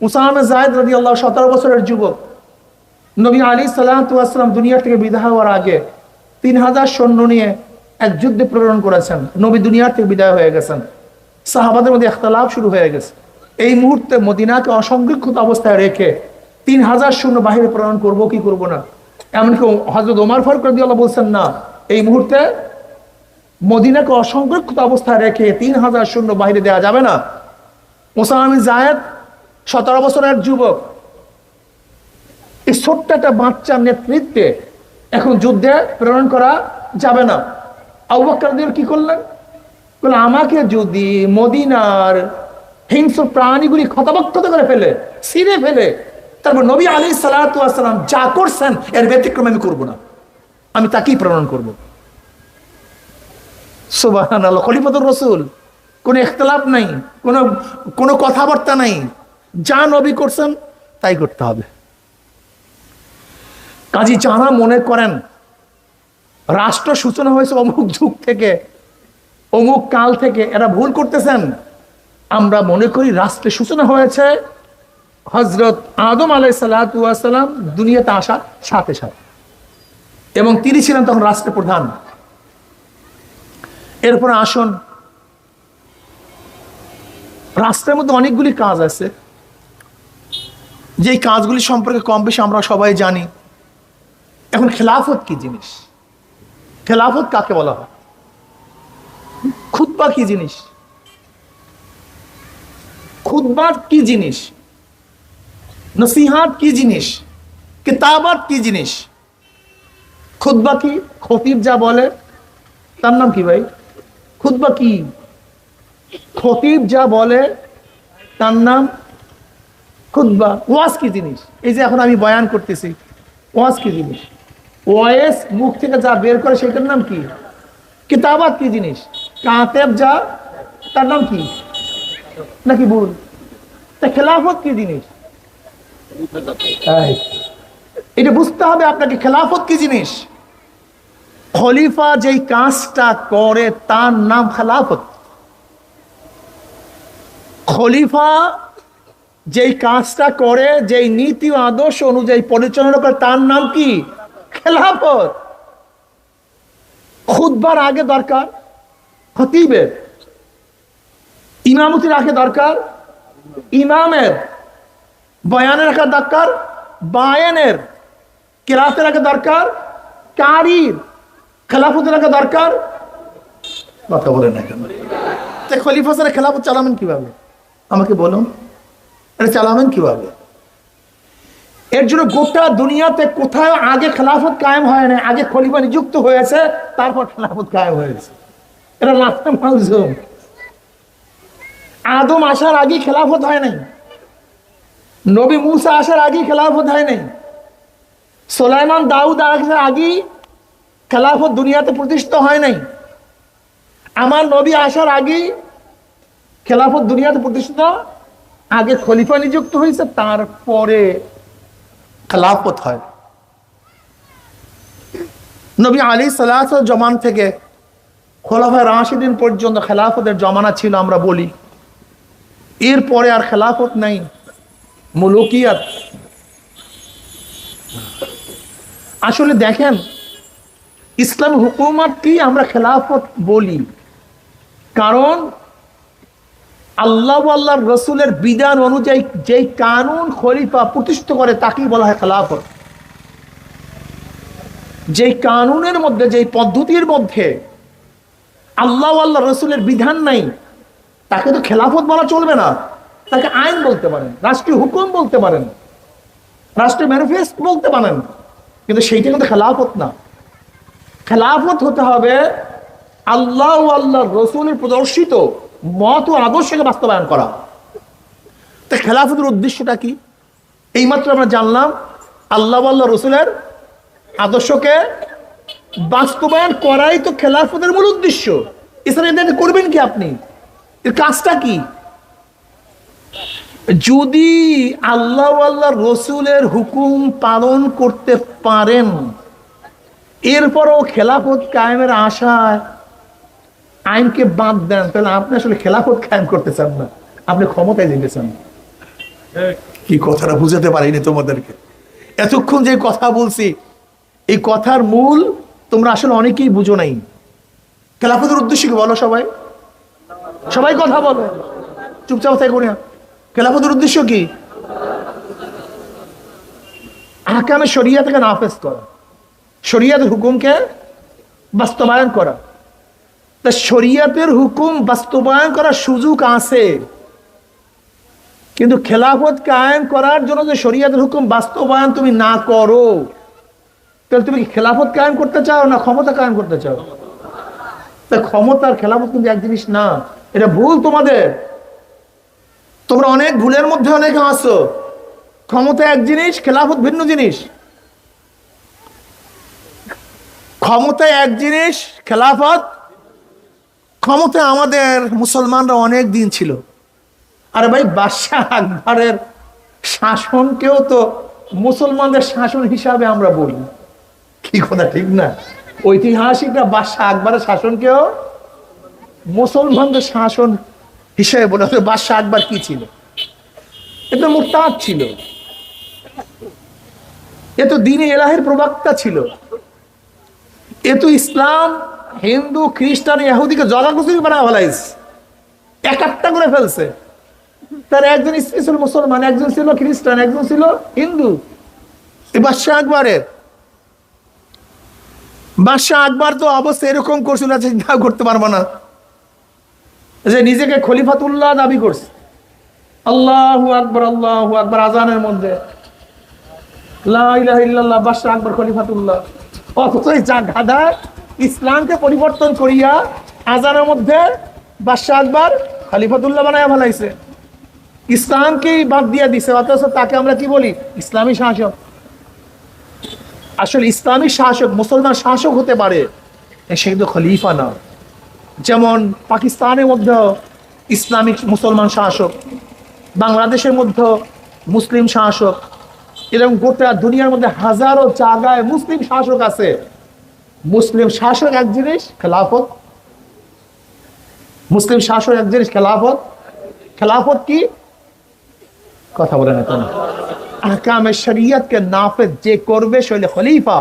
উসামে জায়দ রবি আল্লাহ সতেরো বছরের যুবক। নবী আলী সাল্লাম দুনিয়া থেকে বিদায় হওয়ার আগে তিন হাজার সৈন্য নিয়ে এক যুদ্ধে প্রেরণ করেছেন। নবী দুনিয়ার থেকে বিদায় হয়ে গেছেন। সাহাবাদের মধ্যে একতলাপ শুরু হয়ে গেছে। এই মুহূর্তে মদিনাকে অসংরক্ষিত অবস্থায় রেখে তিন হাজার শূন্য বাহিরে প্রেরণ করব, কি করব না? এমনকি হজরত ওমার ফারুক রদি আল্লাহ বলছেন, না, এই মুহূর্তে মদিনাকে অসংরক্ষিত অবস্থায় রেখে তিন হাজার শূন্য বাহিরে দেওয়া যাবে না। মোসামি জায়েদ সতেরো বছরের যুবক। এই ছোট্ট একটা বাচ্চার নেতৃত্বে এখন যুদ্ধে প্রেরণ করা যাবে না। আবুবাক্কর কি করলেন? আমাকে যদি মদিনার হিংস্র প্রাণীগুলি ক্ষতবক্ষত করে ফেলে, ছিঁড়ে ফেলে, তারপর নবী আলী সালাম যা করছেন, এর ব্যতিক্রম আমি করব না। আমি তাকেই প্রেরণ করব। আল্লাহ খলিফতুর রসুল, কোনো ইখতলাফ নাই, কোনো কোনো কথাবার্তা নাই। যা নবী করছেন, তাই করতে হবে। কাজী যারা মনে করেন, রাষ্ট্র সূচনা হয়েছে অমুক যুগ থেকে, অমুক কাল থেকে, এরা ভুল করতেছেন। আমরা মনে করি রাষ্ট্রের সূচনা হয়েছে হজরত আদম আলাই সাল্লাম দুনিয়াতে আসার সাথে সাথে। এবং তিনি ছিলেন তখন রাষ্ট্রের প্রধান। এরপর আসুন, রাষ্ট্রের মধ্যে অনেকগুলি কাজ আছে। যেই কাজগুলি সম্পর্কে কম বেশি আমরা সবাই জানি। এখন খেলাফত কি জিনিস? খেলাফত কাকে বলা হয়? খুদ্া কি জিনিস? খুদ্বার কি জিনিস? নসিহাত কি জিনিস? কিতাবাত কি জিনিস? খুদ্া কি? খতিব যা বলে, তার নাম কি ভাই? খুদ্া কি? খতিব যা বলে, তার নাম খুদ্া ওয়াজ কি জিনিস? এই যে এখন আমি বয়ান করতেছি, ওয়াজ কি জিনিস? ওয়েস মুখ থেকে যা বের করে সেটার নাম কি? কিতাবাত কি জিনিস? কাতেব যা, তার নাম কি? নাকি ভুল? তা খেলাফত কি জিনিস? এটা বুঝতে হবে আপনাকে খেলাফত কি জিনিস? খলিফা যেই কাজটা করে তার নাম খেলাফত। খলিফা যেই কাজটা করে, যেই নীতি আদর্শ অনুযায়ী পরিচালনা করে, তার নাম কি? খেলাফত। খুদবার আগে দরকার, খতিবের। ইমামতির আগে দরকার, ইমামের। বয়ানের রাখা দরকার, বায়ানের। কেরাতের আগে দরকার, কারির। খেলাফতের রাখা দরকার, কথা বলে না কেন? খলিফা স্যার খেলাফত চালাবেন কীভাবে? আমাকে বলুন। এটা চালাবেন কীভাবে? এর জন্য গোটা দুনিয়াতে কোথায় আগে খেলাফত কায়েম হয় না আগে খলিফা নিযুক্ত হয়েছে, তারপর খেলাফত কায়েম হয়েছে। এটা লাফা মালজুম আদম আসার আগে খেলাফত হয় নাই। নবী মুসা আসার আগে খেলাফত হয় নাই। সোলাইমান দাউদ আসার আগে খেলাফত দুনিয়াতে প্রতিষ্ঠিত হয় নাই। আমার নবী আসার আগে খেলাফত দুনিয়াতে প্রতিষ্ঠিত আগে খলিফা নিযুক্ত হয়েছে, তারপরে খেলাফত হয়। নবী আলী সালাহ জমান থেকে খোলাফা রাশিদিন পর্যন্ত খেলাফতের জমানা ছিল আমরা বলি। এরপরে আর খেলাফত নাই। মুলুকিয়াত। আসলে দেখেন, ইসলাম হুকুমাতকেই আমরা খেলাফত বলি। কারণ আল্লাহ আল্লাহর রসুলের বিধান অনুযায়ী যেই কানুন খলিফা প্রতিষ্ঠিত করে, তাকেই বলা হয় খেলাফত। যেই কানুনের মধ্যে, যেই পদ্ধতির মধ্যে আল্লাহ আল্লাহ রসুলের বিধান নাই, তাকে তো খেলাফত বলা চলবে না। তাকে আইন বলতে পারেন, রাষ্ট্রীয় হুকুম বলতে পারেন, রাষ্ট্রীয় ম্যানিফেস্ট বলতে পারেন, কিন্তু সেইটা কিন্তু খেলাফত না। খেলাফত হতে হবে আল্লাহ আল্লাহ রসুলের প্রদর্শিত মত ও আদর্শকে বাস্তবায়ন করা। তা খেলাফতের উদ্দেশ্যটা কি? এইমাত্র আমরা জানলাম, আল্লাহ আল্লাহ রসুলের আদর্শকে বাস্তবায়ন করাই তো খেলাফতের মূল উদ্দেশ্য। এছাড়া এটা করবেন কি আপনি? এর কাজটা কি? যদি আল্লাহ আল্লাহ রসুলের হুকুম পালন করতে পারেন, এরপরও খেলাফত কায়েমের আশায় আইনকে বাদ দেন, তাহলে আপনি আসলে খেলাফত কায়েম করতে চান না। আপনি ক্ষমতায় যেতে চান। কি কথাটা বুঝাতে পারিনি তোমাদেরকে। এতক্ষণ যে কথা বলছি, এই কথার মূল তোমরা আসলে অনেকেই বুঝো নাই। খেলাফতের উদ্দেশ্য কি বলো সবাই? সবাই কথা বলো। চুপচাপ থেকে না। খেলাফতের উদ্দেশ্য কি? আহকামে শরিয়া থেকে নাফেজ করা। শরিয়াতের হুকুমকে বাস্তবায়ন করা। তা শরিয়াতের হুকুম বাস্তবায়ন করার সুযোগ আছে। কিন্তু খেলাফত কায়েম করার জন্য যে শরিয়াতের হুকুম বাস্তবায়ন তুমি না করো, তাহলে তুমি কি খেলাফত কায়েম করতে চাও না ক্ষমতা কায়েম করতে চাও? তা ক্ষমতা আর খেলাফত কিন্তু এক জিনিস না, এটা ভুল তোমাদের। তোমরা অনেক ভুলের মধ্যে অনেকে আসো ক্ষমতা এক জিনিস, খেলাফত ভিন্ন জিনিস। ক্ষমতা এক জিনিস, খেলাফত ক্ষমতা আমাদের মুসলমানরা অনেক দিন ছিল। আরে ভাই, বাদশাহ আকবরের শাসনকেও তো মুসলমানদের শাসন হিসাবে আমরা বলি। কি কথা, ঠিক না? ঐতিহাসিকরা বাদশাহ আকবরের শাসনকেও মুসলমানদের শাসন হিসেবে বলে, অথচ বাদশাহ আকবর কি ছিল? এটা মুরতাদ ছিল। এ তো দিনে এলাহের প্রবক্তা ছিল। এ তো ইসলাম, হিন্দু, খ্রিস্টান, ইহুদিকে জগাগুজরি বানা ফেলাইস একাত্তা করে ফেলছে। তার একজন ছিল মুসলমান, একজন ছিল খ্রিস্টান, একজন ছিল হিন্দু। বাদশাহ আকবরের। বাদশাহ আকবর তো অবস্থা এরকম করছিল যে চিন্তা করতে পারব না। যে নিজেকে খলিফাতুল্লাহ দাবি করছে। আল্লাহ আকবর আল্লাহ আকবর, আজানের মধ্যে। লা ইলাহা ইল্লাল্লাহ, বাদশাহ আকবর খলিফাতুল্লাহ। অথচ যা গাধা ইসলামকে পরিবর্তন করিয়া আজানের মধ্যে বাদশাহ আকবর খলিফাতুল্লাহ বানায় ফেলাইছে। ইসলামকেই বাদ দিয়ে দিছে, অথচ তাকে আমরা কি বলি? ইসলামী শাসক। আসলে ইসলামী শাসক, মুসলমান শাসক হতে পারে সে কিন্তু খলিফা না। যেমন পাকিস্তানের মধ্যে ইসলামিক মুসলমান শাসক, বাংলাদেশের মধ্যে মুসলিম শাসক এরকম গোটা দুনিয়ার মধ্যে হাজারো জায়গায় মুসলিম শাসক আছে। মুসলিম শাসক এক জিনিস, খেলাফত। মুসলিম শাসক এক জিনিস, খেলাফত। খেলাফত কি? কথা বলে না কেন আহকামে শরিয়তকে যে করবে সে হলে খলিফা।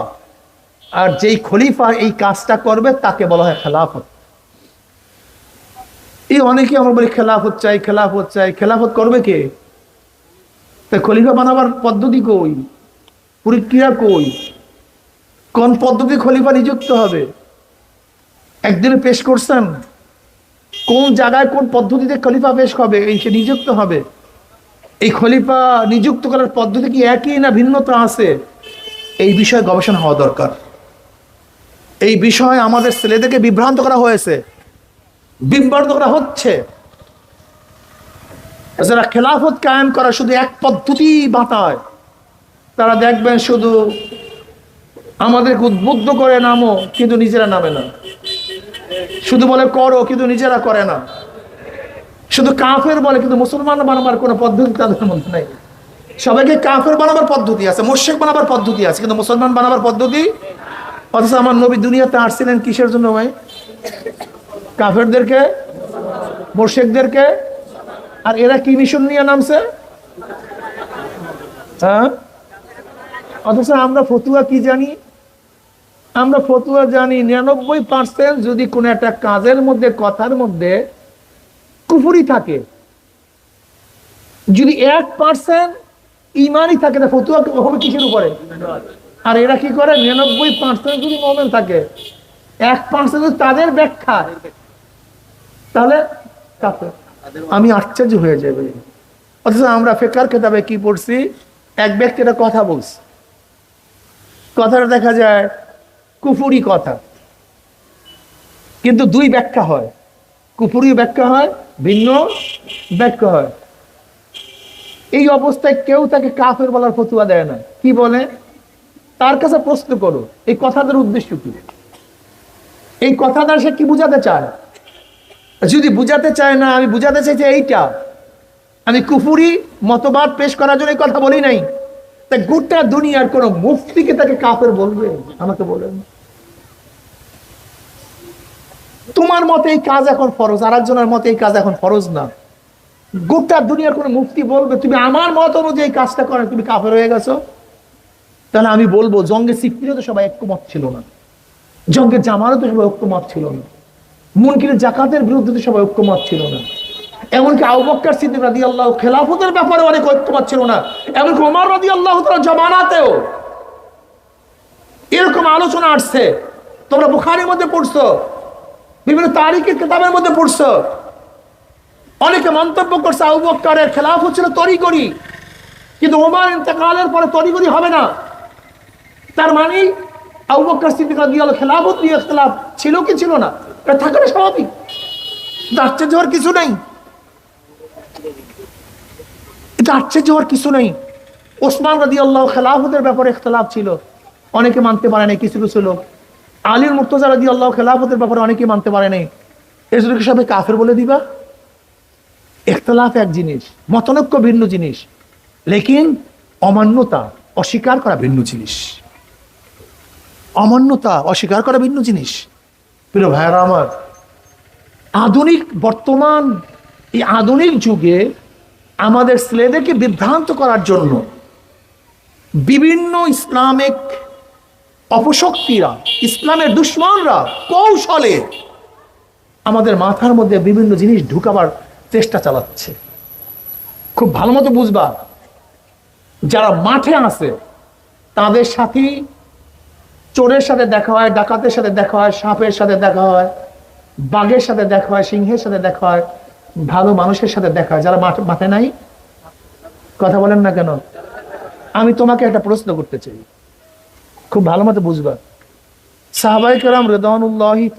আর যেই খলিফা এই কাজটা করবে, তাকে বলা হয় খেলাফত। এই অনেকে আমরা বলি, খেলাফত চাই খেলাফত চাই। খেলাফত করবে কে? তা খলিফা বানাবার পদ্ধতি কই? প্রক্রিয়া কই? কোন পদ্ধতি খলিফা নিযুক্ত হবে? একদিনে পেশ করছেন? কোন জায়গায় কোন পদ্ধতিতে খলিফা পেশ হবে? এই সে নিযুক্ত হবে? এই খলিফা নিযুক্ত করার পদ্ধতি কি একই না ভিন্নতা আছে? এই বিষয়ে গবেষণা হওয়া দরকার। এই বিষয়ে আমাদের ছেলেদেরকে বিভ্রান্ত করা হয়েছে। বিভ্রান্ত করা হচ্ছে। যারা খেলাফত কায়েম করা শুধু এক পদ্ধতি বাতায় তারা দেখবেন শুধু আমাদেরকে উদ্বুদ্ধ করে নামো, কিন্তু নিজেরা নামে না। শুধু বলে করো, কিন্তু নিজেরা করে না। শুধু কাফের বলে, কিন্তু মুসলমান বানাবার কোনো পদ্ধতি তাদের মধ্যে নেই। সবাইকে কাফের বানাবার পদ্ধতি আছে মোর্শেক বানাবার পদ্ধতি আছে, কিন্তু মুসলমান বানাবার পদ্ধতি? অথচ আমার নবী দুনিয়াতে আসছিলেন কিসের জন্য ভাই? কাফেরদেরকে? মোর্শেকদেরকে আর এরা কি মিশন নিয়ে নামছে? হ্যাঁ? অথচ আমরা ফতুয়া কি জানি? আমরা ফতুয়া জানি নিরানব্বই পার্সেন্ট যদি কোনো একটা কাজের মধ্যে, কথার মধ্যে কুফুরি থাকে। যদি এক পার্সেন্ট ইমানই থাকে না ফতুয়া হবে কিসের উপরে? আর এরা কি করে? নিরানব্বই পার্সেন্ট যদি মোমেন থাকে, এক পার্সেন্ট তাদের ব্যাখ্যা তাহলে কাফের। আমি আশ্চর্য হয়ে যাবে। অথচ আমরা ফেকার খেতাবে কি পড়ছি? এক ব্যক্তি একটা কথা বলছে। কথাটা দেখা যায় কুফুরি কথা। কিন্তু দুই ব্যাখ্যা হয়। কুফুরি ব্যাখ্যা হয়, ভিন্ন ব্যাখ্যা হয়। এই অবস্থায় কেউ তাকে কাফের বলার ফতুয়া দেয় না। কি বলে? তার কাছে প্রশ্ন করো, এই কথাটার উদ্দেশ্য কি? এই কথাটা সে কি বুঝাতে চায়? যদি বুঝাতে চায় না, আমি বুঝাতে চাইছি এইটা। আমি কুফুরি মতবাদ পেশ করার জন্য কথা বলি নাই। তা গোটা দুনিয়ার কোন মুফতিকে তাকে কাফের বলবে? আমাকে বলেন। তোমার মতে এই কাজ এখন ফরজ আর একজনের মতে এই কাজ এখন ফরজ না। গোটা দুনিয়ার কোনো মুক্তি বলবে, তুমি আমার মত অনুযায়ী কাজটা করে, তুমি কাফের হয়ে গেছো? তাহলে আমি বলব জঙ্গে সিপ্পিরও তো সবাই ঐক্যমত ছিল না। জঙ্গে জামারও তো সবাই ঐক্যমত ছিল না। মুনকিরের জাকাতের বিরুদ্ধে সবাই ঐক্যমত ছিল না। এমনকি আউবক্কর সিদ্দিক রাদি আল্লাহ খেলাফতের ব্যাপারে অনেক ঐক্যমত ছিল না। এমনকি ওমর রাদি আল্লাহ জমানাতেও এরকম আলোচনা আসছে। তোমরা বুখারের মধ্যে পড়ছো, বিভিন্ন তারিখের কিতাবের মধ্যে পড়ছো। অনেকে মন্তব্য করছে আবু বক্করের খেলাফ হচ্ছিল তরিগরি কিন্তু ওমার ইন্তেকালের পরে তরিগরি হবে না। তার মানে ছিল কি ছিল না? স্বাভাবিক। কিছু নেই। কিছু নেই। ওসমান খেলাফতের ব্যাপারে ছিল। অনেকে মানতে পারে নাই, কিছু কিছু লোক। আলীর মুর্তজা রাদিয়াল্লাহু খেলাফতের ব্যাপারে অনেকে মানতে পারে নাই। কি সবাই কাফের বলে দিবা? ইখতলাফ এক জিনিস, মতনৈক্য ভিন্ন জিনিস। লেকিন অমান্যতা অস্বীকার করা ভিন্ন জিনিস। অমান্যতা, অস্বীকার করা ভিন্ন জিনিস। প্রিয় ভাইয়ারা আমার, আধুনিক বর্তমান, এই আধুনিক যুগে আমাদের ছেলেদেরকে বিভ্রান্ত করার জন্য বিভিন্ন ইসলামিক অপশক্তিরা, ইসলামের দুশ্মনরা কৌশলে আমাদের মাথার মধ্যে বিভিন্ন জিনিস ঢুকাবার চেষ্টা চালাচ্ছে। খুব ভালো মতো বুঝবা, যারা মাঠে আছে, তাদের সাথে চোরের সাথে দেখা হয়, ডাকাতের সাথে দেখা হয়, সাপের সাথে দেখা হয়, বাঘের সাথে দেখা হয়, সিংহের সাথে দেখা হয়, ভালো মানুষের সাথে দেখা হয়। যারা মাঠ নাই, কথা বলেন না কেন? আমি তোমাকে একটা প্রশ্ন করতে চাই। খুব ভালো মতো বুঝবা। সাহাবাই কালাম রেদানুল্লাহি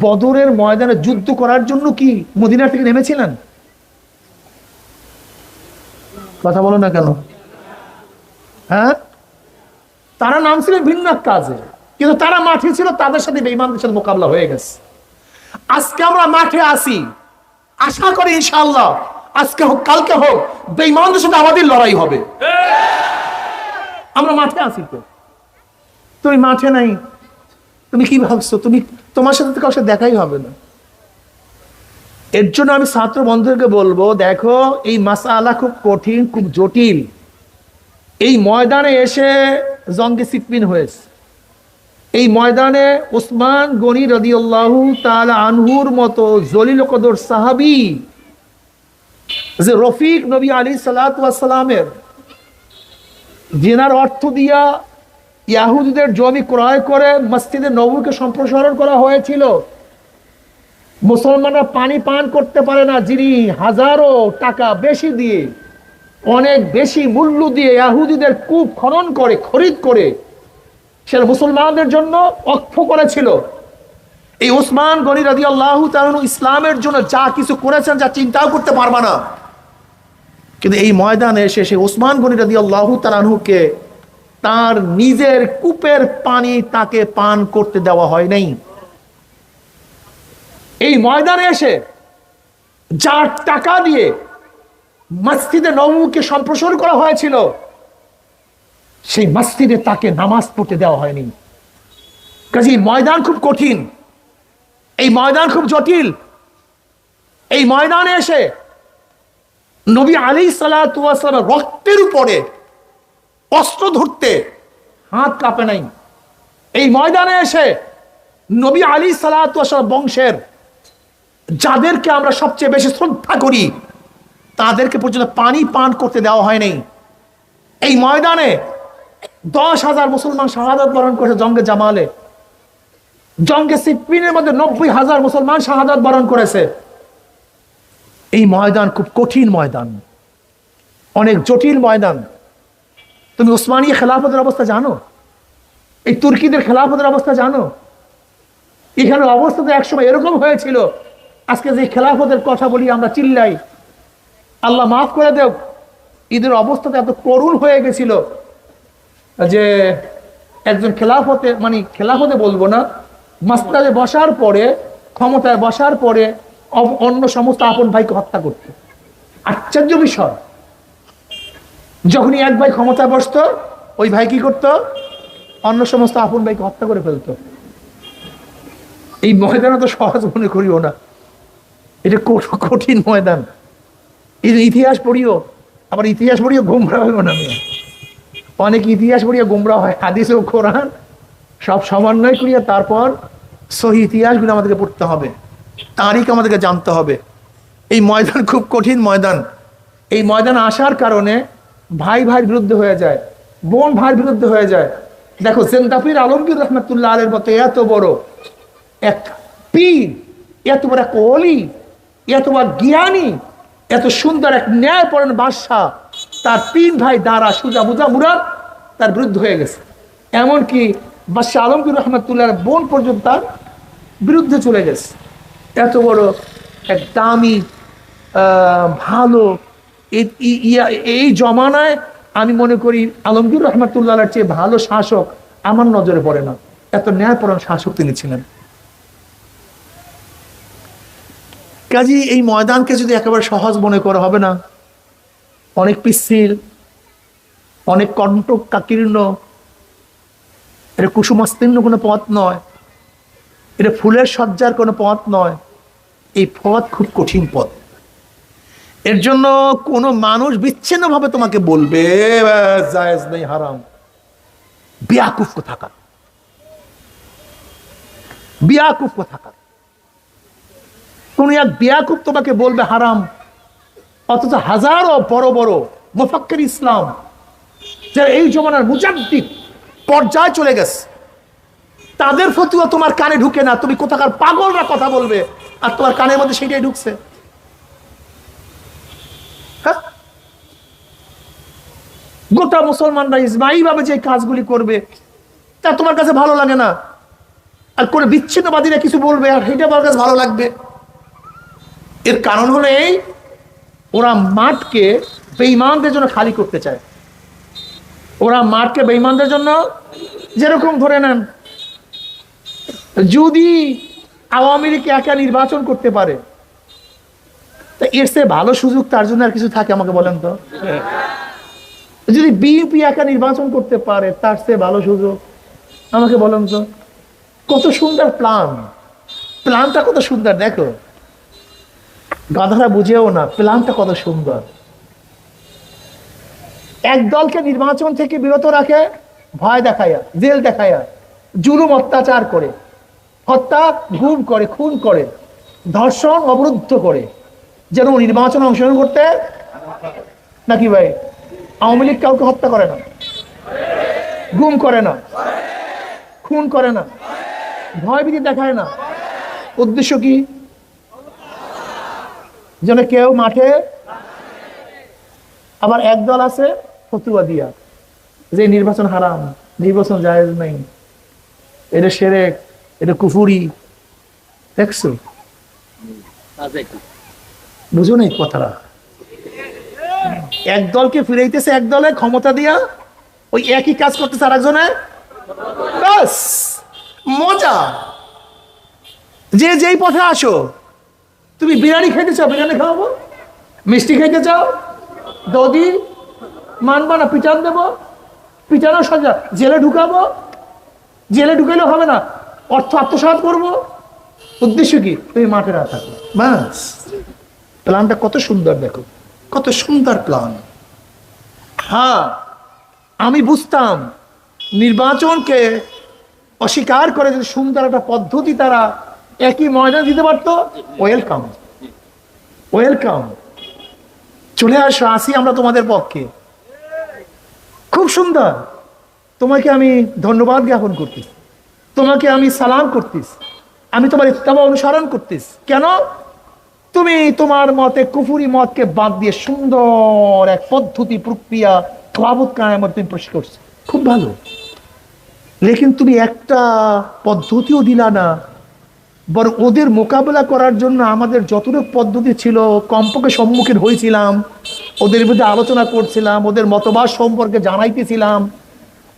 বদরের ময়দানে যুদ্ধ করার জন্য কি মদিনার থেকে নেমেছিলেন? কথা বলো না কেন? হ্যাঁ? তারা নাম ছিলেন ভিন্ন কাজে। কিন্তু তারা মাঠে ছিল, তাদের সাথে বেইমানদের সাথে মোকাবলা হয়ে গেছে। আজকে আমরা মাঠে আসি আশা করি ইনশাআল্লাহ আজকে হোক, কালকে হোক বেইমানদের সাথে আমাদের লড়াই হবে। আমরা মাঠে আসি তো। তুমি মাঠে নাই। তুমি কি ভাবছ? তুমি তোমার সাথে তো দেখাই হবে না। এর জন্য আমি ছাত্র বন্ধুদেরকে বলব, দেখো, এই মাসালা খুব কঠিন, খুব জটিল। এই ময়দানে এসে জঙ্গে সিটমিন হয়েছে। এই ময়দানে ওসমান গনি রদিউল্লাহু তাআলা আনহুর মতো জলিল কদর সাহাবি যে রফিক নবী আলী সালাতামের জেনার অর্থ দিয়া ইয়াহুদিদের জমি ক্রয় করে মসজিদে নবুকে সম্প্রসারণ করা হয়েছিল, মুসলমানরা পানি পান করতে পারে না, যিনি হাজারো টাকা বেশি দিয়ে অনেক বেশি মূল্য দিয়ে ইয়াহুদিদের কূপ খনন করে, খরিদ করে সেটা মুসলমানদের জন্য অক্ষ করেছিল। এই ওসমান গনি রাদি আল্লাহ ইসলামের জন্য যা কিছু করেছেন, যা চিন্তাও করতে পারবা না। কিন্তু এই ময়দানে এসে সে ওসমান গনি রাদি আল্লাহ তালানহুকে তার নিজের কূপের পানি তাকে পান করতে দেওয়া হয় নাই। এই ময়দানে এসে যার টাকা দিয়ে মসজিদে নবমুখকে সম্প্রসারণ করা হয়েছিল। সেই মসজিদে তাকে নামাজ পড়তে দেওয়া হয়নি। কাজে ময়দান খুব কঠিন। এই ময়দান খুব জটিল। এই ময়দানে এসে নবী আলী সালাম রক্তের উপরে অস্ত্র ধরতে হাত কাঁপে নাই। এই ময়দানে এসে নবী আলী সালাম বংশের যাদেরকে আমরা সবচেয়ে বেশি শ্রদ্ধা করি তাদেরকে পর্যন্ত পানি পান করতে দেওয়া হয়নি। এই ময়দানে দশ হাজার মুসলমান শাহাদত বরণ করেছে জঙ্গে জামালে। জঙ্গে সিপিনের মধ্যে নব্বই হাজার মুসলমান শাহাদত বরণ করেছে। এই ময়দান খুব কঠিন ময়দান। অনেক জটিল ময়দান। তুমি উসমানী খেলাফতের অবস্থা জানো? এই তুর্কিদের খেলাফতের অবস্থা জানো? এখানে অবস্থা তো একসময় এরকম হয়েছিল। আজকে যে খেলাফতের কথা বলি আমরা চিল্লাই। আল্লাহ মাফ করে দেব ঈদের অবস্থাটা এত করুণ হয়ে গেছিল যে একজন খেলাফতে মানে খেলাফতে বলব না মাস্তারে বসার পরে, ক্ষমতায় বসার পরে অন্য সমস্ত আপন ভাইকে হত্যা করত। আশ্চর্য বিষয়। যখনই এক ভাই ক্ষমতায় বসতো, ওই ভাই কি করতো? অন্য সমস্ত আপন ভাইকে হত্যা করে ফেলতো। এই ময়দানে তো সহজ মনে করিও না। এটা কঠিন ময়দান। ইতিহাস পড়িও, আবার ইতিহাস পড়িও গোমরা হইব না অনেক ইতিহাস পড়িয়া গোমরা হয় আদিস ও কোরআন, সব সমন্বয় করিয়া তারপর সহি ইতিহাসগুলো আমাদেরকে পড়তে হবে, তারিখ আমাদেরকে জানতে হবে। এই ময়দান খুব কঠিন ময়দান। এই ময়দান আসার কারণে ভাই ভাই বিরুদ্ধে হয়ে যায়, বোন ভাইয়ের বিরুদ্ধে হয়ে যায়। দেখো সেন্তাফির আলমগীর রহমতুল্লাহ আলের মতো এত বড় এক পীর, এত বড় এক অলি এত বড় জ্ঞানী এত সুন্দর এক ন্যায়পরণ বাদশাহ, তার তিন ভাই দ্বারা সুজা বুজা মুরাদ, তার বিরুদ্ধে হয়ে গেছে। এমনকি বাদশাহ আলমগীর রহমতুল্লাহ বোন পর্যন্ত তার বিরুদ্ধে চলে গেছে। এত বড় এক দামি ভালো এই জমানায় আমি মনে করি আলমগীর রহমতুল্লাহ চেয়ে ভালো শাসক আমার নজরে পড়ে না। এত ন্যায়পরণ শাসক তিনি ছিলেন। কাজী এই ময়দানকে যদি একেবারে সহজ মনে করা হবে না অনেক পিচ্ছিল অনেক কণ্ঠ কাকীর্ণ এটা কুসুমাস্তীর্ণ কোনো পথ নয় এটা ফুলের সজ্জার কোনো পথ নয় এই পথ খুব কঠিন পথ। এর জন্য কোনো মানুষ বিচ্ছিন্নভাবে তোমাকে বলবে "আহ, জায়েজ নেই হারাম। বিয়াকুফ কোথাকার? বিয়াকুফ কোথাকার? কোন এক বিয়াকুফ তোমাকে বলবে হারাম। অথচ হাজারো বড় বড় মোফাক্কের ইসলাম, যারা এই জমানার মুজাদ্দিদ পর্যায়ে চলে গেছে, তাদের ফতুয়া তোমার কানে ঢুকে না। তুমি কোথাকার পাগলরা কথা বলবে আর তোমার কানের মধ্যে সেটাই ঢুকছে। হ্যাঁ? গোটা মুসলমানরা ইসমাই ভাবে যে কাজগুলি করবে, তা তোমার কাছে ভালো লাগে না। আর কোনো বিচ্ছিন্নবাদীরা কিছু বলবে আর সেটা আমার কাছে ভালো লাগবে। এর কারণ হলো এই, ওরা মাঠকে বেঈমানদের জন্য খালি করতে চায়। ওরা মাঠকে বেঈমানদের জন্য যেরকম ধরে নেন, যদি আওয়ামী লীগ একা নির্বাচন করতে পারে, তা এর চেয়ে ভালো সুযোগ তার জন্য আর কিছু থাকে আমাকে বলেন তো? যদি বিএনপি একা নির্বাচন করতে পারে, তার সে ভালো সুযোগ আমাকে বলেন তো? কত সুন্দর প্ল্যান প্ল্যানটা কত সুন্দর, দেখো। গাধারা বুঝেও না প্ল্যানটা কত সুন্দর। এক দলকে নির্বাচন থেকে বিরত রাখে, ভয় দেখায়া, জেল দেখায়া, জুলুম অত্যাচার করে, হত্যা ঘুম করে, খুন করে, ধর্ষণ অবরুদ্ধ করে, যেন নির্বাচনে অংশগ্রহণ করতে নাকি ভাই, আওয়ামী লীগ কাউকে হত্যা করে না? গুম করে না? খুন করে না? ভয় ভয়ভীতি দেখায় না? উদ্দেশ্য কি? যেন কেউ মাঠে আবার একদল আছে ফতুয়া দিয়া, যে নির্বাচন হারাম, নির্বাচন জায়েজ নাই। এটা সেরেক, এটা কুফুরি। দেখছ? বুঝো না এই কথাটা? এক দলকে ফিরাইতেছে এক দলে ক্ষমতা দিয়া, ওই একই কাজ করতেছে আরেকজনে? মজা। যে যেই পথে আসো তুমি বিরিয়ানি খাইতে চাও? বিরিয়ানি খাওয়াবো? মিষ্টি খাইতে চাও? দদি মানবা না পিটান দেবো? পিটানো সাজা জেলে ঢুকাবো? জেলে ঢুকাইলে হবে না অর্থ আত্মসাৎ করব? উদ্দেশ্য কি? তুমি মাঠে না থাকো। ব্যাস প্ল্যানটা কত সুন্দর দেখো কত সুন্দর প্ল্যান। হ্যাঁ আমি বুঝতাম নির্বাচনকে অস্বীকার করে যদি সুন্দর একটা পদ্ধতি তারা একই ময়দান দিতে পারতো? ওয়েলকাম ওয়েলকাম চলে আসো আসি আমরা তোমাদের পক্ষে। খুব সুন্দর। তোমাকে আমি ধন্যবাদ জ্ঞাপন করতেছি। তোমাকে আমি সালাম করতিস আমি তোমার ইত্তাবা অনুসরণ করতিস কেন? তুমি তোমার মতে কুফুরি মতকে বাদ দিয়ে সুন্দর এক পদ্ধতি প্রক্রিয়া খাবাবত কায়ামত তুমি প্রশ্ন করছ। খুব ভালো। লেকিন তুমি একটা পদ্ধতিও দিলা না। বরং ওদের মোকাবেলা করার জন্য আমাদের যতটুকু পদ্ধতি ছিল, কমপক্ষে সম্মুখীন হয়েছিলাম, ওদের বিরুদ্ধে আলোচনা করছিলাম, ওদের মতবাদ সম্পর্কে জানাইতেছিলাম,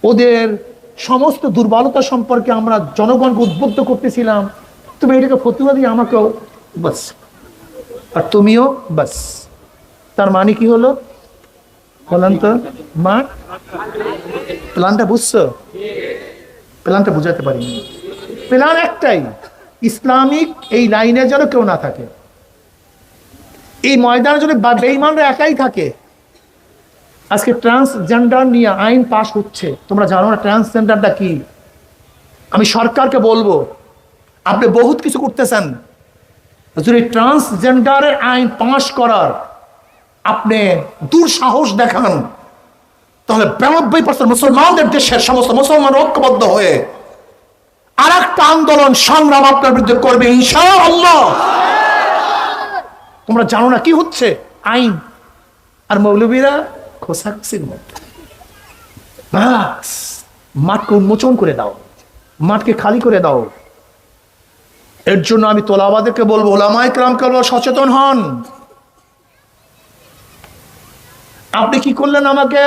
ওদের সমস্ত দুর্বলতা সম্পর্কে আমরা জনগণকে উদ্বুদ্ধ করতেছিলাম। তুমি এটাকে ফতুয়া দিয়ে আমাকেও বাস। আর তুমিও বাস। তার মানে কি হলো? বলেন তো মা, প্ল্যানটা বুঝছ? প্ল্যানটা বুঝাতে পারিনি। প্ল্যান একটাই। ইসলামিক এই লাইনে যেন কেউ না থাকে। এই ময়দানে যদি বা- বেঈমানরা একাই থাকে। আজকে ট্রান্সজেন্ডার নিয়ে আইন পাশ হচ্ছে। তোমরা জানো না ট্রান্সজেন্ডারটা কি? আমি সরকারকে বলব, আপনি বহুত কিছু করতেছেন। যদি ট্রান্সজেন্ডারের আইন পাশ করার আপনি দুঃসাহস দেখান, তাহলে বিরানব্বই পার্সেন্ট মুসলমানদের দেশের সমস্ত মুসলমান ঐক্যবদ্ধ হয়ে আর একটা আন্দোলন সংগ্রাম আপনার বিরুদ্ধে করবে, ইনশাআল্লাহ। তোমরা জানো না কি হচ্ছে? আইন। আর মৌলবীরা খোসাখুসির মধ্যে। মাঠকে উন্মোচন করে দাও, মাঠকে খালি করে দাও। এর জন্য আমি তোলাবাদেরকে বলব ওলামাই ক্রামকে সচেতন হন। আপনি কি করলেন আমাকে?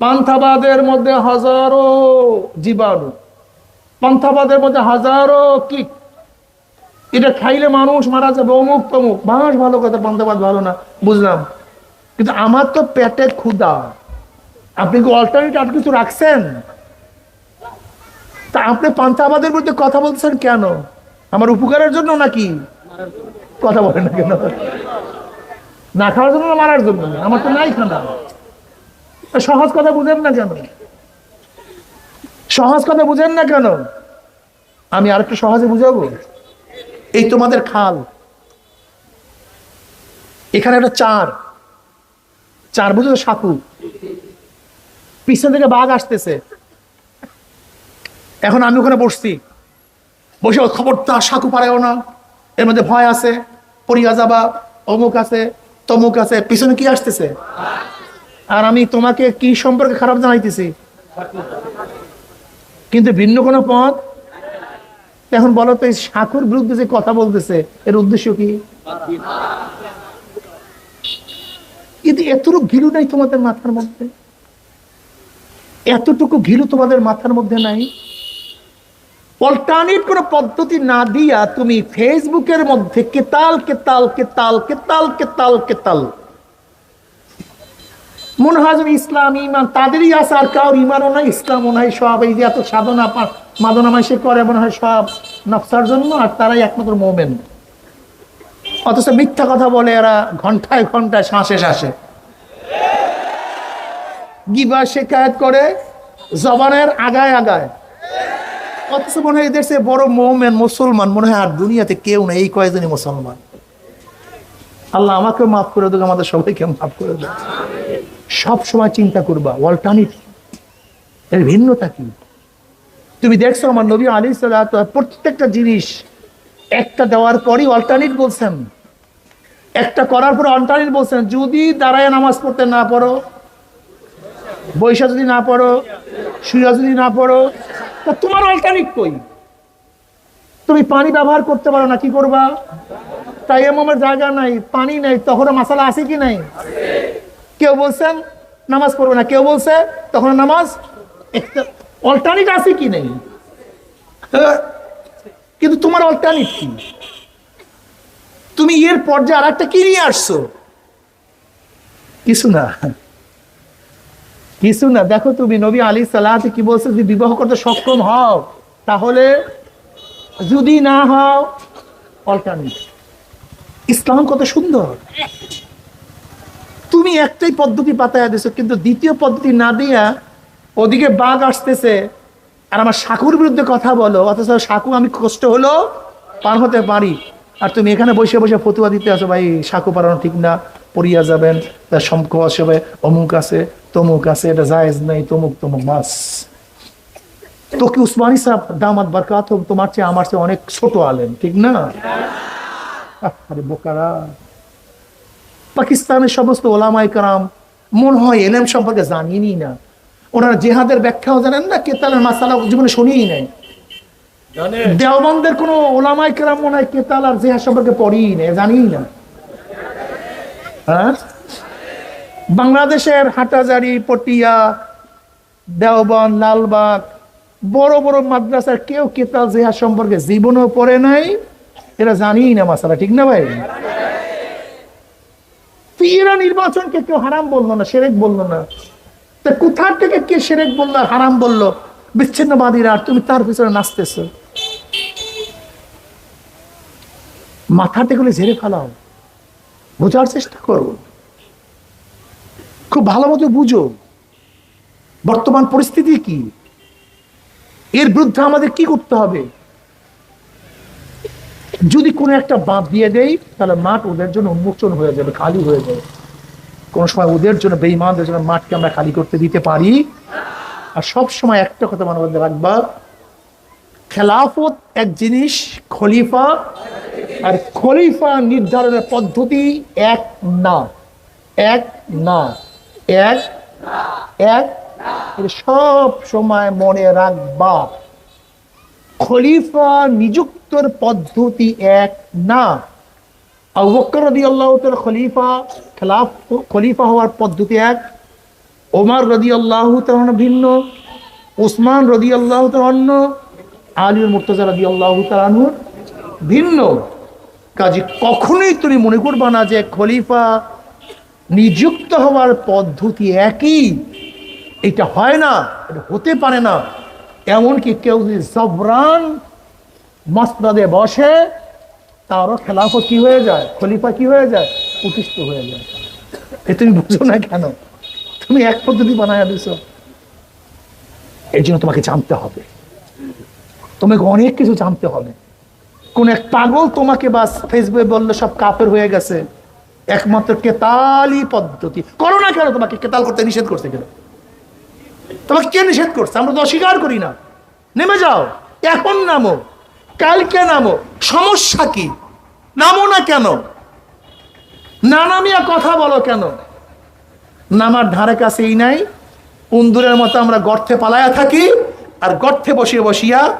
পান্থাবাদের মধ্যে হাজারো জীবাণু পান্থাবাদের মধ্যে হাজারো কি? এটা খাইলে মানুষ মারা যাবে, অমুক তমুক। বাঁশ ভালো কথা, পান্থাবাদ ভালো না, বুঝলাম। কিন্তু আমার তো পেটের ক্ষুদা আপনি কি অল্টারনেট আর কিছু রাখছেন? তা আপনি পান্থাবাদের মধ্যে কথা বলছেন কেন? আমার উপকারের জন্য নাকি? কথা বলেন না কেন? না খাওয়ার জন্য না মারার জন্য? আমার তো নাই খানা। সহজ কথা বুঝেন না কেন? সহজ কথা বুঝেন না কেন? আমি আরেকটু সহজে বুঝাবো? এই তোমাদের খাল। এখানে একটা চার। চার বুঝো তো সাকু পিছন থেকে বাঘ আসতেছে। এখন আমি ওখানে বসছি। বসে ও খবরদার সাকু পারেও না। এর মধ্যে ভয় আছে, পড়িয়া যাবা, অমুক আছে, তমুক আছে। পিছনে কি আসতেছে? আর আমি তোমাকে কি সম্পর্কে খারাপ জানাইতেছি? কিন্তু ভিন্ন কোনো পথ? এখন বলো তো, এই সাকুর বিরুদ্ধে যে কথা বলতেছে, এর উদ্দেশ্য কি? কিন্তু এতটুকু ঘিলু নাই তোমাদের মাথার মধ্যে? এতটুকু ঘিলু তোমাদের মাথার মধ্যে নাই? অল্টারনেট কোনো পদ্ধতি না দিয়া তুমি ফেসবুকের মধ্যে কেতাল কেতাল কেতাল কেতাল কেতাল কেতাল মনে হয় যেন ইসলাম ইমান তাদেরই আছে, আর কারোর ইমানও নাই, ইসলামও নাই, সব এই যে এত সাধনা মাদনা মাসে করে, মনে হয় সব নকশার জন্য, আর তারাই একমাত্র মোমেন। অথচ মিথ্যা কথা বলে এরা ঘন্টায় ঘন্টায় শ্বাসে শ্বাসে। গিবা শেখায়ত করে, জবানের আগায় আগায়। অথচ মনে হয় এদের সে বড় মোমেন মুসলমান, মনে হয় আর দুনিয়াতে কেউ নেই, এই কয়েকজনই মুসলমান। আল্লাহ আমাকে মাফ করে দেবে আমাদের সবাইকে মাফ করে দেবে সব সময় চিন্তা করবা, অল্টারনেটিভ। এর ভিন্নতা কি? তুমি দেখছ আমার নবী আলী সাল্লাহ প্রত্যেকটা জিনিস একটা দেওয়ার পরই অল্টারনেট বলছেন। একটা করার পর অল্টারনেট বলছেন, যদি দাঁড়ায় নামাজ পড়তে না পড়ো বৈশা যদি না পড়ো, শুয়া যদি না পড়ো, তা তোমার অল্টারনেট কই? তুমি পানি ব্যবহার করতে পারো না, কি করবা? তাই আমার জায়গা নাই, পানি নাই তখন মশালা আছে কি নাই? কেউ বলছেন নামাজ পড়বে না কেউ বলছে তখন নামাজ অল্টারনেট আছে কি নেই? হ্যাঁ, কিন্তু তোমার অল্টারনেট কি? তুমি এর পর্যায়ে আর একটা কি নিয়ে আসছো? কিছু না। কিছু না। দেখো তুমি নবী আলী সালাহ কি বলছে? যদি বিবাহ করতে সক্ষম হও তাহলে যদি না হও অল্টারনেট ইসলাম কত সুন্দর। তুমি একটাই পদ্ধতি পাতায় দিছো, কিন্তু দ্বিতীয় পদ্ধতি না দিয়া ওদিকে বাঘ আসতেছে আর আমার সাকুর বিরুদ্ধে কথা বলো, অথচ সাকু আমি কষ্ট হলো পার হতে পারি। আর তুমি এখানে বসে বসে ফতুয়া দিতে আসো, ভাই সাকু পারানো ঠিক না, পড়িয়া যাবেন, তার সম্পর্ক আসবে অমুক আছে, তমুক আছে, এটা জায়েজ নেই, তমুক তমুক মাস তো কি উসমানী সাহেব দামাত বারকাত তোমার চেয়ে আমার চেয়ে অনেক ছোট আলেন ঠিক না? আরে বোকারা। পাকিস্তানের সমস্ত ওলামাই কারাম মনে হয় এলেম সম্পর্কে জানিনি না। ওনারা জেহাদের ব্যাখ্যাও জানেন না কেতালের মাসালা জীবনে শুনিই নাই। দেওবন্দের কোনো ওলামাই কেরাম মনে হয় কেতাল আর জেহাদ সম্পর্কে পড়িই নেই জানিই না। হ্যাঁ? বাংলাদেশের হাটাজারি পটিয়া দেওবন্দ লালবাগ বড় বড় মাদ্রাসার কেউ কেতাল জেহাদ সম্পর্কে জীবনেও পড়ে নাই এরা জানিই না মাসালা ঠিক না ভাই? এরা নির্বাচনকে কেউ হারাম বলল না, সেরেক বলল না। তা কোথার থেকে কে সেরেক বলল আর হারাম বলল? বিচ্ছিন্নবাদীরা, আর তুমি তার পিছনে নাচতেছ। মাথাতে গুলো ঝেড়ে ফেলাও। বোঝার চেষ্টা করো। খুব ভালো মতো বুঝো। বর্তমান পরিস্থিতি কি? এর বিরুদ্ধে আমাদের কি করতে হবে? যদি কোনো একটা বাঁধ দিয়ে দেই, তাহলে মাঠ ওদের জন্য উন্মোচন হয়ে যাবে, খালি হয়ে যাবে। কোনো সময় ওদের জন্য বেইমানদের জন্য মাঠকে আমরা খালি করতে দিতে পারি। আর সব সময় একটা কথা মনে মধ্যে রাখবা, খেলাফত এক জিনিস, খলিফা, আর খলিফা নির্ধারণের পদ্ধতি এক না। এক না। এক এক সব সময় মনে রাখবা। খলিফা নিযুক্তর পদ্ধতি এক না। আবু বকর রাদিয়াল্লাহু খলিফা খেলাফ, খলিফা হওয়ার পদ্ধতি এক। ওমর রাদিয়াল্লাহু তাআলা ভিন্ন। ওসমান রাদিয়াল্লাহু তাআলা অন্য আলীর মুর্তজা রাদিয়াল্লাহু তাআলা আনহুর ভিন্ন। কাজে কখনোই তুমি মনে করবা না যে খলিফা নিযুক্ত হওয়ার পদ্ধতি একই। এটা হয় না, এটা হতে পারে না। এমনকি কেউ যদি জবরান মসনদে বসে, তারও খেলাফত কি হয়ে যায়? খলিফা কি হয়ে যায়? প্রতিষ্ঠিত হয়ে যায়। এ তুমি বুঝো না কেন? তুমি এক পদ্ধতি বানায় দিছ। এর জন্য তোমাকে জানতে হবে। তোমাকে অনেক কিছু জানতে হবে। কোন এক পাগল তোমাকে বাস ফেসবুকে বলল সব কাপের হয়ে গেছে। একমাত্র কেতালি পদ্ধতি। করো না কেন তোমাকে কেতাল করতে নিষেধ করছে কেন? তোমাকে কে নিষেধ করছে? আমরা তো অস্বীকার করি না। নেমে যাও। এখন নামো। কালকে নামো। সমস্যা কি? নামো না কেন? না নামিয়া কথা বলো কেন? নামার ধারে কাছেই নাই। উন্দুরের মতো আমরা গর্তে পালায়া থাকি আর গর্তে বসিয়ে বসিয়া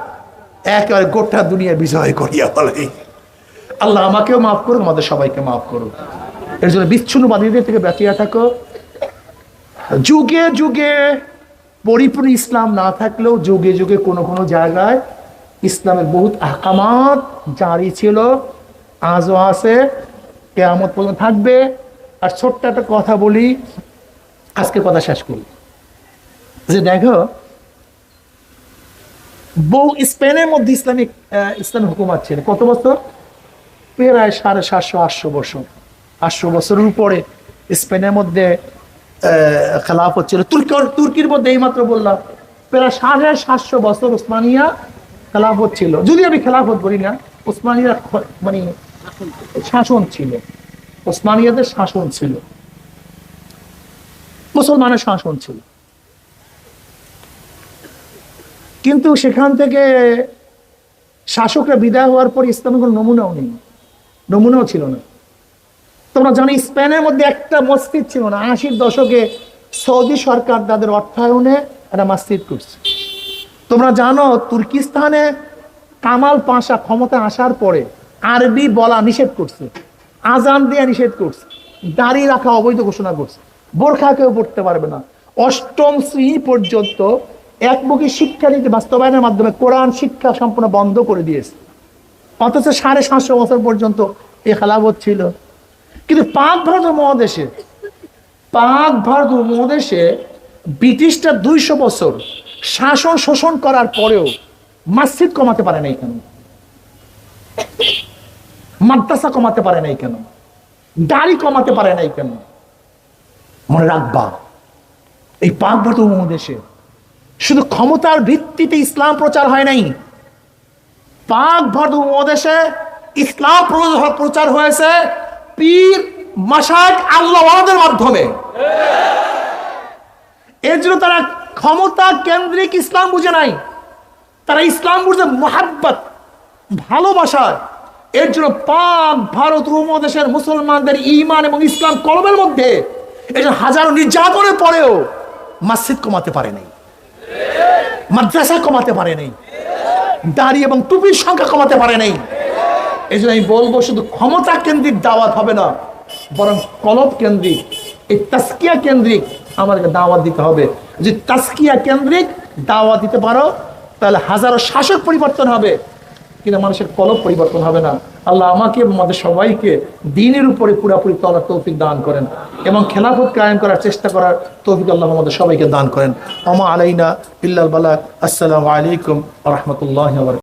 একেবারে গোটা দুনিয়া বিজয় করিয়া বলে আল্লাহ আমাকেও মাফ করুক, আমাদের সবাইকে মাফ করুক। এর জন্য বিচ্ছিন্নবাদীদের থেকে বাঁচিয়া থাকো। যুগে যুগে পরিপূর্ণ ইসলাম না থাকলেও যুগে যুগে কোনো কোনো জায়গায় ইসলামের বহুত আহকামাত জারি ছিল আজও আছে কেয়ামত পর্যন্ত থাকবে। আর ছোট্ট একটা কথা বলি আজকে কথা শেষ করি। যে দেখো বহু স্পেনের মধ্যে ইসলামিক আহ, ইসলামিক হুকুমাত ছিল। কত বছর? প্রায় সাড়ে সাতশো আটশো বছর। আটশো বছরের উপরে স্পেনের মধ্যে আহ, খেলাফত ছিল। তুর্কি তুর্কির মধ্যে এইমাত্র বললাম প্রায় সাড়ে সাতশো বছর ওসমানিয়া খেলাফত ছিল। যদি আমি খেলাফত বলি না ওসমানিয়া মানে শাসন ছিল। ওসমানিয়াদের শাসন ছিল। মুসলমানের শাসন ছিল। কিন্তু সেখান থেকে শাসকরা বিদায় হওয়ার পর ইসলামের কোনো নমুনাও নেই। নমুনাও ছিল না। তোমরা জানো, স্পেনের মধ্যে একটা মসজিদ ছিল না, আশির দশকে সৌদি সরকার তাদের অর্থায়নে একটা মসজিদ করছে তোমরা জানো, তুর্কিস্তানে কামাল পাশা ক্ষমতা আসার পরে আরবি বলা নিষেধ করছে, আজান দেয়া নিষেধ করছে, দাড়ি রাখা অবৈধ ঘোষণা করছে। বোরখা কেউ পড়তে পারবে না। অষ্টম শ্রেণি পর্যন্ত একমুখী শিক্ষা নীতি বাস্তবায়নের মাধ্যমে কোরআন শিক্ষা সম্পূর্ণ বন্ধ করে দিয়েছে। অথচ সাড়ে সাতশো বছর পর্যন্ত এই খেলাবত ছিল। কিন্তু পাক ভারত মহাদেশে পাক ভারত উপমহাদেশে ব্রিটিশটা দুইশো বছর শাসন শোষণ করার পরেও মসজিদ কমাতে পারে নাই কেন? মাদ্রাসা কমাতে পারে নাই কেন? দাড়ি কমাতে পারে নাই কেন? মনে রাখবা, এই পাক ভারত উপমহাদেশে শুধু ক্ষমতার ভিত্তিতে ইসলাম প্রচার হয় নাই পাক ভারত উপমহাদেশে ইসলাম প্রচার হয়েছে পীর মাসাক আল্লাহদের মাধ্যমে। এর জন্য তারা ক্ষমতা কেন্দ্রিক ইসলাম বুঝে নাই। তারা ইসলাম বুঝে মোহাব্বত ভালোবাসা এর জন্য পাক ভারত উপমহাদেশের মুসলমানদের ইমান এবং ইসলাম কলমের মধ্যে এই হাজারো নির্যাতনের পরেও মসজিদ কমাতে পারে নাই। মাদ্রাসা কমাতে পারে নাই। দাড়ি এবং টুপির সংখ্যা কমাতে পারে নাই। এই জন্য আমি বলব, শুধু ক্ষমতা কেন্দ্রিক দাওয়াত হবে না, বরং কলব কেন্দ্রিক, এই তাস্কিয়া কেন্দ্রিক আমাদেরকে দাওয়াত দিতে হবে। যদি তাস্কিয়া কেন্দ্রিক দাওয়াত দিতে পারো, তাহলে হাজারো শাসক পরিবর্তন হবে, কিন্তু মানুষের কলব পরিবর্তন হবে না। আল্লাহ আমাকে আমাদের সবাইকে দিনের উপরে পুরাপুরি তলার তৌফিক দান করেন এবং খেলাফত কায়েম করার চেষ্টা করার তৌফিক আল্লাহ আমাদের সবাইকে দান করেন। আমা আলাইনা ইল্লাল বালাক আসসালামু আলাইকুম রহমতুল্লাহ